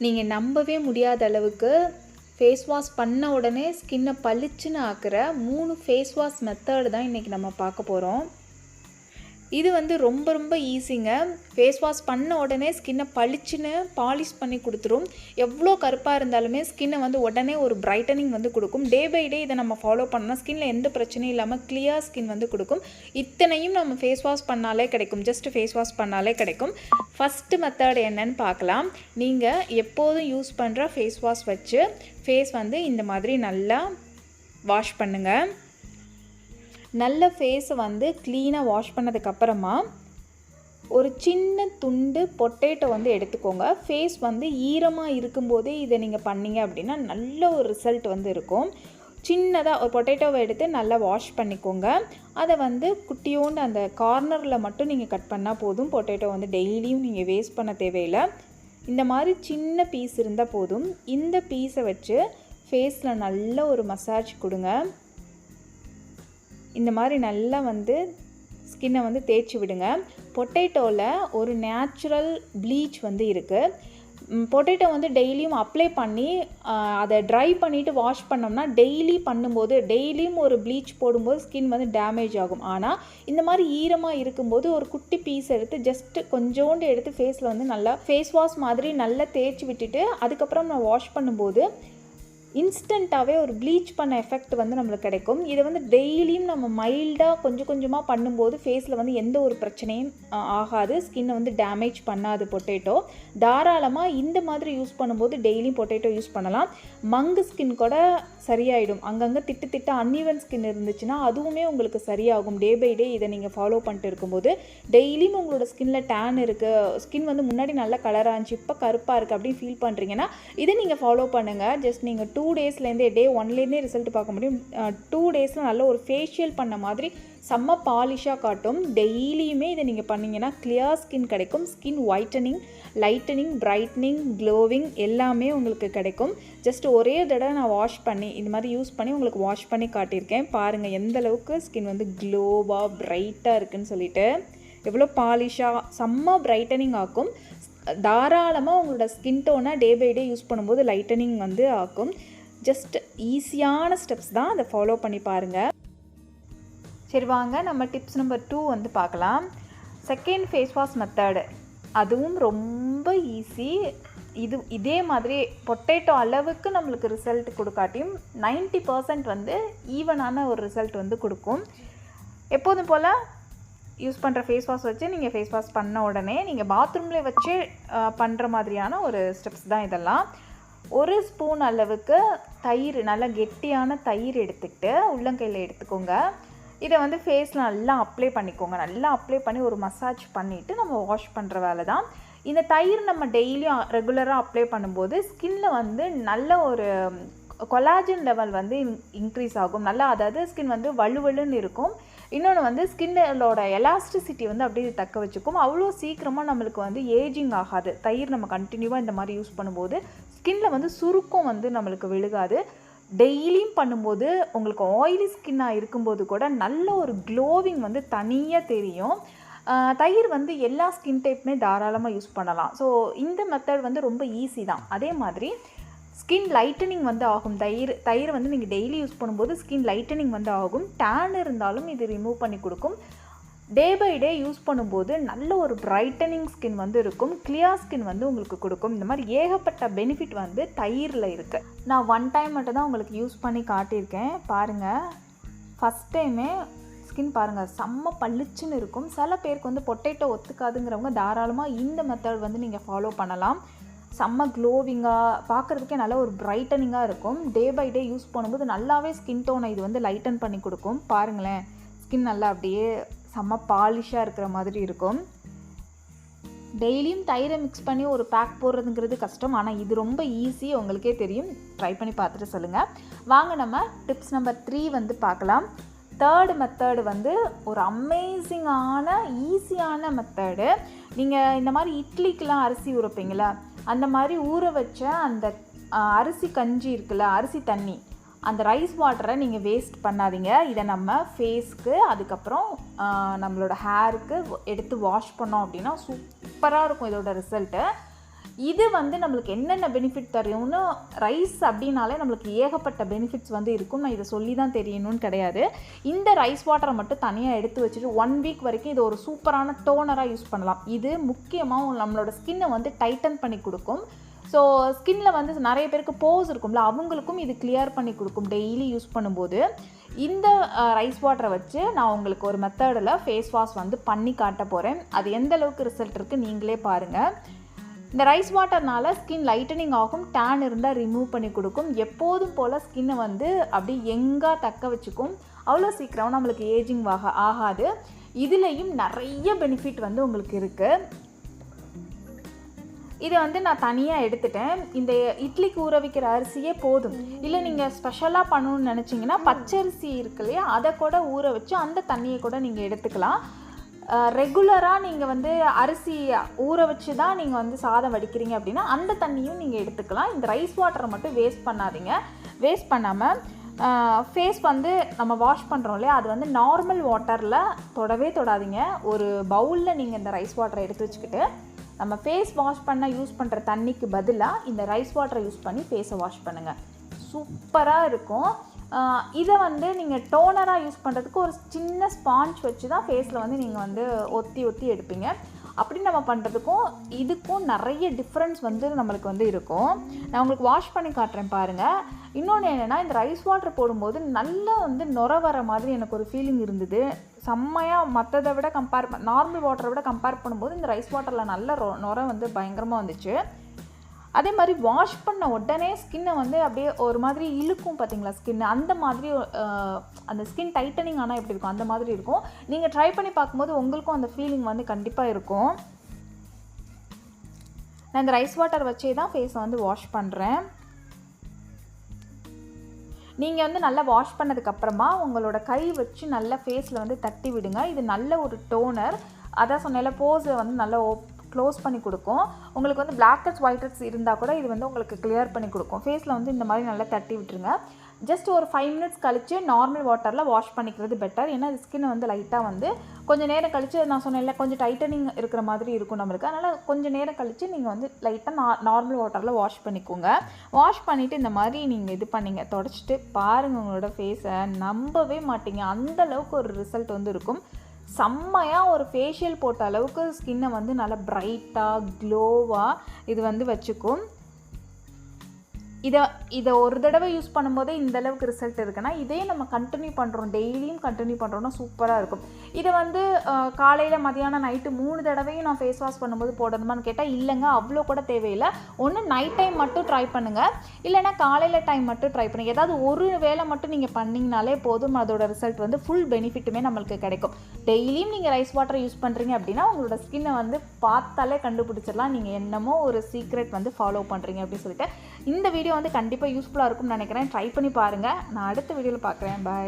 நீங்கள் நம்பவே முடியாத அளவுக்கு ஃபேஸ் வாஷ் பண்ண உடனே ஸ்கின்னை பளிச்சுன்னு ஆக்கிற மூணு ஃபேஸ் வாஷ் மெத்தடு தான் இன்றைக்கி நம்ம பார்க்க போகிறோம் இது வந்து ரொம்ப ரொம்ப ஈஸிங்க ஃபேஸ் வாஷ் பண்ண உடனே ஸ்கின்னை பளிச்சுன்னு பாலிஷ் பண்ணி கொடுத்துரும். எவ்வளோ கருப்பாக இருந்தாலுமே ஸ்கின்னை வந்து உடனே ஒரு பிரைட்டனிங் வந்து கொடுக்கும். டே பை டே இதை நம்ம ஃபாலோ பண்ணால் ஸ்கின்ல எந்த பிரச்சனையும் இல்லாமல் கிளியர் ஸ்கின் வந்து கொடுக்கும். இத்தனையும் நம்ம ஃபேஸ் வாஷ் பண்ணாலே கிடைக்கும். ஜஸ்ட் ஃபேஸ் வாஷ் பண்ணாலே கிடைக்கும். ஃபஸ்ட்டு மெத்தட் என்னன்னு பார்க்கலாம். நீங்கள் எப்போதும் யூஸ் பண்ணுற ஃபேஸ் வாஷ் வச்சு ஃபேஸ் வந்து இந்த மாதிரி நல்லா வாஷ் பண்ணுங்கள் நல்ல ஃபேஸை வந்து க்ளீனாக வாஷ் பண்ணதுக்கப்புறமா ஒரு சின்ன துண்டு பொட்டேட்டோ வந்து எடுத்துக்கோங்க. ஃபேஸ் வந்து ஈரமாக இருக்கும்போதே இதை நீங்கள் பண்ணீங்க அப்படின்னா நல்ல ஒரு ரிசல்ட் வந்து இருக்கும். சின்னதாக ஒரு பொட்டேட்டோவை எடுத்து நல்லா வாஷ் பண்ணிக்கோங்க. அதை வந்து குட்டியோண்டு அந்த கார்னரில் மட்டும் நீங்கள் கட் பண்ணால் போதும். பொட்டேட்டோ வந்து டெய்லியும் நீங்கள் வேஸ்ட் பண்ண தேவையில்லை. இந்த மாதிரி சின்ன பீஸ் இருந்தால் போதும். இந்த பீஸை வச்சு ஃபேஸில் நல்ல ஒரு மசாஜ் கொடுங்க. இந்த மாதிரி நல்லா வந்து ஸ்கின்னை வந்து தேய்ச்சி விடுங்க. பொட்டேட்டோவில் ஒரு நேச்சுரல் ப்ளீச் வந்து இருக்குது பொட்டேட்டோ வந்து டெய்லியும் அப்ளை பண்ணி அதை ட்ரை பண்ணிவிட்டு வாஷ் பண்ணோம்னா டெய்லி பண்ணும்போது டெய்லியும் ஒரு ப்ளீச் போடும்போது ஸ்கின் வந்து டேமேஜ் ஆகும். ஆனால் இந்த மாதிரி ஈரமாக இருக்கும்போது ஒரு குட்டி பீஸ் எடுத்து ஜஸ்ட்டு கொஞ்சோண்டு எடுத்து ஃபேஸில் வந்து நல்லா ஃபேஸ் வாஷ் மாதிரி நல்லா தேய்ச்சி விட்டுட்டு அதுக்கப்புறம் நான் வாஷ் பண்ணும்போது இன்ஸ்டண்ட்டாகவே ஒரு ப்ளீச் பண்ண எஃபெக்ட் வந்து நம்மளுக்கு கிடைக்கும். இதை வந்து டெய்லியும் நம்ம மைல்டாக கொஞ்சம் கொஞ்சமாக பண்ணும்போது ஃபேஸில் வந்து எந்த ஒரு பிரச்சனையும் ஆகாது. ஸ்கின்னை வந்து டேமேஜ் பண்ணாது பொட்டேட்டோ. தாராளமாக இந்த மாதிரி யூஸ் பண்ணும்போது டெய்லியும் பொட்டேட்டோ யூஸ் பண்ணலாம். மங்கு ஸ்கின் கூட சரியாயிடும். அங்கங்கே திட்டு திட்ட அன்இவன் ஸ்கின் இருந்துச்சுன்னா அதுவுமே உங்களுக்கு சரியாகும். டே பை டே இதை நீங்கள் ஃபாலோ பண்ணிட்டு இருக்கும்போது டெய்லியும் உங்களோட ஸ்கின்ல டேன் இருக்குது ஸ்கின் வந்து முன்னாடி நல்ல கலராக இருந்துச்சு இப்போ கருப்பாக இருக்குது அப்படின்னு ஃபீல் பண்ணுறீங்கன்னா இதை நீங்கள் ஃபாலோ பண்ணுங்கள் ஜஸ்ட் நீங்கள் டூ டேஸ்லேருந்தே டே ஒன்லேருந்தே ரிசல்ட் பார்க்க முடியும். டூ டேஸில் நல்ல ஒரு ஃபேஷியல் பண்ண மாதிரி செம்ம பாலிஷாக காட்டும். டெய்லியுமே இதை நீங்கள் பண்ணிங்கன்னா கிளியர் ஸ்கின் கிடைக்கும். Skin whitening lightening brightening glowing எல்லாமே உங்களுக்கு கிடைக்கும். ஜஸ்ட் ஒரே தடவை நான் வாஷ் பண்ணி இந்த மாதிரி யூஸ் பண்ணி உங்களுக்கு வாஷ் பண்ணி காட்டியிருக்கேன். பாருங்கள் எந்த அளவுக்கு ஸ்கின் வந்து க்ளோவாக பிரைட்டாக இருக்குன்னு சொல்லிட்டு. எவ்வளோ பாலிஷாக செம்ம ப்ரைட்டனிங் ஆக்கும். தாராளமாக உங்களோட ஸ்கின் டோனை டே பை டே யூஸ் பண்ணும்போது லைட்டனிங் வந்து ஆக்கும். ஜஸ்ட் ஈஸியான ஸ்டெப்ஸ் தான் அதை ஃபாலோ பண்ணி பாருங்கள் சரி வாங்க. நம்ம டிப்ஸ் நம்பர் டூ வந்து பார்க்கலாம். செகண்ட் ஃபேஸ் வாஷ் மெத்தடு அதுவும் ரொம்ப ஈஸி இது இதே மாதிரி பொட்டேட்டோ அளவுக்கு நம்மளுக்கு ரிசல்ட் கொடுக்காட்டியும் நைன்ட்டி பர்சன்ட் வந்து ஈவனான ஒரு ரிசல்ட் வந்து கொடுக்கும். எப்போதும் போல் யூஸ் பண்ணுற ஃபேஸ் வாஷ் வச்சு நீங்கள் ஃபேஸ் வாஷ் பண்ண உடனே நீங்கள் பாத்ரூமில் வச்சு பண்ணுற மாதிரியான ஒரு ஸ்டெப்ஸ் தான் இதெல்லாம். ஒரு ஸ்பூன் அளவுக்கு தயிர் நல்லா கெட்டியான தயிர் எடுத்துக்கிட்டு உள்ளங்கையில் எடுத்துக்கோங்க. இதை வந்து ஃபேஸில் நல்லா அப்ளை பண்ணிக்கோங்க. நல்லா அப்ளை பண்ணி ஒரு மசாஜ் பண்ணிவிட்டு நம்ம வாஷ் பண்ணுற வேலை தான் இந்த தயிர் நம்ம டெய்லியும் ரெகுலராக அப்ளை பண்ணும்போது ஸ்கின்ல வந்து நல்ல ஒரு கொலாஜன் லெவல் வந்து இன்க்ரீஸ் ஆகும். நல்லா அதாவது ஸ்கின் வந்து வலுவலுன்னு இருக்கும். இன்னொன்று வந்து ஸ்கின்னோட எலாஸ்டிசிட்டி வந்து அப்படியே தக்க வச்சுக்கும். அவ்வளோ சீக்கிரமாக நம்மளுக்கு வந்து ஏஜிங் ஆகாது. தயிர் நம்ம கண்டினியூவாக இந்த மாதிரி யூஸ் பண்ணும்போது ஸ்கின்னில் வந்து சுருக்கம் வந்து நம்மளுக்கு விழுகாது. டெய்லியும் பண்ணும்போது உங்களுக்கு ஆயிலி ஸ்கின்னாக இருக்கும்போது கூட நல்ல ஒரு க்ளோவிங் வந்து தனியாக தெரியும். தயிர் வந்து எல்லா ஸ்கின் டைப்புமே தாராளமாக யூஸ் பண்ணலாம். ஸோ இந்த மெத்தட் வந்து ரொம்ப ஈஸி தான். அதே மாதிரி ஸ்கின் லைட்டனிங் வந்து ஆகும். தயிர் தயிர் வந்து நீங்கள் டெய்லி யூஸ் பண்ணும்போது ஸ்கின் லைட்டனிங் வந்து ஆகும். டேன் இருந்தாலும் இது ரிமூவ் பண்ணி கொடுக்கும். டே பை டே யூஸ் பண்ணும்போது நல்ல ஒரு பிரைட்டனிங் ஸ்கின் வந்து இருக்கும். கிளியர் ஸ்கின் வந்து உங்களுக்கு கொடுக்கும். இந்த மாதிரி ஏகப்பட்ட பெனிஃபிட் வந்து தயிரில் இருக்குது நான் ஒன் டைம் மட்டும் தான் உங்களுக்கு யூஸ் பண்ணி காட்டியிருக்கேன். பாருங்கள் ஃபஸ்ட் டைமே ஸ்கின் பாருங்கள் செம்ம பளிச்சுன்னு இருக்கும். சில பேருக்கு வந்து பொட்டேட்டோ ஒத்துக்காதுங்கிறவங்க தாராளமாக இந்த மெத்தட் வந்து நீங்கள் ஃபாலோ பண்ணலாம். செம்ம க்ளோவிங்காக பார்க்குறதுக்கே நல்ல ஒரு பிரைட்டனிங்காக இருக்கும். டே பை டே யூஸ் பண்ணும்போது நல்லாவே ஸ்கின் டோனை இது வந்து லைட்டன் பண்ணி கொடுக்கும். பாருங்களேன் ஸ்கின் நல்லா அப்படியே செம்ம பாலிஷாக இருக்கிற மாதிரி இருக்கும். டெய்லியும் தயிரை மிக்ஸ் பண்ணி ஒரு பேக் போடுறதுங்கிறது கஷ்டம். ஆனால் இது ரொம்ப ஈஸி உங்களுக்கே தெரியும். ட்ரை பண்ணி பார்த்துட்டு சொல்லுங்கள் வாங்க நம்ம டிப்ஸ் நம்பர் த்ரீ வந்து பார்க்கலாம். தேர்டு மெத்தடு வந்து ஒரு அமேசிங்கான ஈஸியான மெத்தடு நீங்கள் இந்த மாதிரி இட்லிக்கெலாம் அரிசி உரைப்பீங்களா அந்த மாதிரி ஊற வச்ச அந்த அரிசி கஞ்சி இருக்குல்ல அரிசி தண்ணி அந்த ரைஸ் வாட்டரை நீங்கள் வேஸ்ட் பண்ணாதீங்க. இதை நம்ம ஃபேஸ்க்கு அதுக்கப்புறம் நம்மளோட ஹேருக்கு எடுத்து வாஷ் பண்ணோம் அப்படின்னா சூப்பராக இருக்கும் இதோட ரிசல்ட்டு இது வந்து நம்மளுக்கு என்னென்ன பெனிஃபிட் தரும்னு ரைஸ் அப்படின்னாலே நம்மளுக்கு ஏகப்பட்ட பெனிஃபிட்ஸ் வந்து இருக்கும். நான் இதை சொல்லி தான் தெரியணும்னு கிடையாது. இந்த ரைஸ் வாட்டரை மட்டும் தனியாக எடுத்து வச்சுட்டு ஒன் வீக் வரைக்கும் இது ஒரு சூப்பரான டோனராக யூஸ் பண்ணலாம். இது முக்கியமாக நம்மளோட ஸ்கின்னை வந்து டைட்டன் பண்ணி கொடுக்கும். ஸோ ஸ்கின்னில் வந்து நிறைய பேருக்கு போஸ் இருக்கும்ல அவங்களுக்கும் இது கிளியர் பண்ணி கொடுக்கும் டெய்லி யூஸ் பண்ணும்போது. இந்த ரைஸ் வாட்டரை வச்சு நான் உங்களுக்கு ஒரு மெத்தடில் ஃபேஸ் வாஷ் வந்து பண்ணி காட்ட போகிறேன் அது எந்த அளவுக்கு ரிசல்ட் இருக்குது நீங்களே பாருங்கள் இந்த ரைஸ் வாட்டர்னால ஸ்கின் லைட்டனிங் ஆகும் டேன் இருந்தால் ரிமூவ் பண்ணி கொடுக்கும். எப்போதும் போல் ஸ்கின்னை வந்து அப்படியே எங்காக தக்க வச்சுக்கும். அவ்வளோ சீக்கிரம் நம்மளுக்கு ஏஜிங் ஆக ஆகாது. இதுலேயும் நிறைய பெனிஃபிட் வந்து உங்களுக்கு இருக்குது இதை வந்து நான் தனியாக எடுத்துட்டேன். இந்த இட்லிக்கு ஊற வைக்கிற அரிசியே போதும். இல்லை நீங்கள் ஸ்பெஷலாக பண்ணணும்னு நினச்சிங்கன்னா பச்சரிசி இருக்கு இல்லையா? அதை கூட ஊற வச்சு அந்த தண்ணியை கூட நீங்கள் எடுத்துக்கலாம். ரெகுலராக நீங்கள் வந்து அரிசி ஊற வச்சு தான் நீங்கள் வந்து சாதம் வடிக்கிறீங்க அப்படின்னா அந்த தண்ணியும் நீங்கள் எடுத்துக்கலாம். இந்த ரைஸ் வாட்டரை மட்டும் வேஸ்ட் பண்ணாதீங்க. வேஸ்ட் பண்ணாமல் ஃபேஸ் வந்து நம்ம வாஷ் பண்ணுறோம் இல்லையா? அது வந்து நார்மல் வாட்டரில் தொடவே தொடாதீங்க. ஒரு பவுலில் நீங்கள் இந்த ரைஸ் வாட்டரை எடுத்து வச்சுக்கிட்டு நம்ம ஃபேஸ் வாஷ் பண்ண யூஸ் பண்ணுற தண்ணிக்கு பதிலாக இந்த ரைஸ் வாட்டரை யூஸ் பண்ணி ஃபேஸை வாஷ் பண்ணுங்கள் சூப்பராக இருக்கும். இதை வந்து நீங்கள் டோனராக யூஸ் பண்ணுறதுக்கு ஒரு சின்ன ஸ்பாஞ்ச் வச்சு தான் ஃபேஸில் வந்து நீங்கள் வந்து ஒத்தி ஒத்தி எடுப்பீங்க. அப்படி நம்ம பண்ணுறதுக்கும் இதுக்கும் நிறைய டிஃப்ரென்ஸ் வந்து நம்மளுக்கு வந்து இருக்கும். நான் உங்களுக்கு வாஷ் பண்ணி காட்டுறேன் பாருங்கள் இன்னொன்று என்னென்னா இந்த ரைஸ் வாட்டர் போடும்போது நல்லா வந்து நுர வர மாதிரி எனக்கு ஒரு ஃபீலிங் இருந்தது. செம்மையாக மற்றதை விட கம்பேர் நார்மல் வாட்டரை விட கம்பேர் பண்ணும்போது இந்த ரைஸ் வாட்டரில் நல்ல ரொ நுர வந்து பயங்கரமாக வந்துச்சு. அதே மாதிரி வாஷ் பண்ண உடனே ஸ்கின்னை வந்து அப்படியே ஒரு மாதிரி இழுக்கும் பார்த்தீங்களா ஸ்கின் அந்த மாதிரி அந்த ஸ்கின் டைட்டனிங் ஆனால் எப்படி இருக்கும்? அந்த மாதிரி இருக்கும். நீங்கள் ட்ரை பண்ணி பார்க்கும்போது உங்களுக்கும் அந்த ஃபீலிங் வந்து கண்டிப்பாக இருக்கும். நான் இந்த ரைஸ் வாட்டர் வச்சே தான் ஃபேஸை வந்து வாஷ் பண்ணுறேன் நீங்கள் வந்து நல்லா வாஷ் பண்ணதுக்கப்புறமா உங்களோட கை வச்சு நல்லா ஃபேஸில் வந்து தட்டி விடுங்க. இது நல்ல ஒரு டோனர் அதான் சொன்னால போஸை வந்து நல்லா க்ளோஸ் பண்ணி கொடுக்கும். உங்களுக்கு வந்து பிளாக் ஹெட்ஸ் ஒயிட் ஹெட்ஸ் இருந்தால் கூட இது வந்து உங்களுக்கு கிளியர் பண்ணி கொடுக்கும். ஃபேஸில் வந்து இந்த மாதிரி நல்லா தட்டி விட்டுருங்க. ஜஸ்ட் ஒரு ஃபைவ் மினிட்ஸ் கழித்து நார்மல் வாட்டரில் வாஷ் பண்ணிக்கிறது பெட்டர் ஏன்னா ஸ்கின் வந்து லைட்டாக வந்து கொஞ்சம் நேரம் கழித்து நான் சொன்னேன்ல கொஞ்சம் டைட்டனிங் இருக்கிற மாதிரி இருக்கும் நம்மளுக்கு. அதனால் கொஞ்சம் நேரம் கழித்து நீங்கள் வந்து லைட்டாக நா நார்மல் வாட்டரில் வாஷ் பண்ணிக்கோங்க. வாஷ் பண்ணிவிட்டு இந்த மாதிரி நீங்கள் இது பண்ணிங்க. தொடச்சிட்டு பாருங்கள் உங்களோட ஃபேஸை நம்பவே மாட்டீங்க. அந்த அளவுக்கு ஒரு ரிசல்ட் வந்து இருக்கும். செம்மையாக ஒரு ஃபேஷியல் போட்ட அளவுக்கு ஸ்கின்னை வந்து நல்லா பிரைட்டாக க்ளோவாக இது வந்து வச்சுக்கும். இதை இதை ஒரு தடவை யூஸ் பண்ணும்போதே இந்த அளவுக்கு ரிசல்ட் இருக்குன்னா இதே நம்ம கண்டினியூ பண்ணுறோம் டெய்லியும் கண்டினியூ பண்ணுறோம்னா சூப்பராக இருக்கும். இதை வந்து காலையில் மதியானம் நைட்டு மூணு தடவையும் நான் ஃபேஸ் வாஷ் பண்ணும்போது போடணுமான்னு கேட்டால் இல்லைங்க. அவ்வளோ கூட தேவையில்லை. ஒன்று நைட் டைம் மட்டும் ட்ரை பண்ணுங்கள் இல்லைன்னா காலையில் டைம் மட்டும் ட்ரை பண்ணுங்கள் ஏதாவது ஒரு வேளை மட்டும் நீங்கள் பண்ணிங்கனாலே போதும். அதோட ரிசல்ட் வந்து ஃபுல் பெனிஃபிட்டுமே நம்மளுக்கு கிடைக்கும். டெய்லியும் நீங்கள் ரைஸ் வாட்டர் யூஸ் பண்ணுறீங்க அப்படின்னா உங்களோட ஸ்கின்னை வந்து பார்த்தாலே கண்டுபிடிச்சிடலாம். நீங்கள் என்னமோ ஒரு சீக்ரெட் வந்து ஃபாலோ பண்ணுறீங்க அப்படின்னு சொல்லிட்டு இந்த வீடியோ வந்து கண்டிப்பாக யூஸ்ஃபுல்லாக இருக்கும்னு நினைக்கிறேன். ட்ரை பண்ணி பாருங்கள் நான் அடுத்த வீடியோவில் பார்க்குறேன் பாய்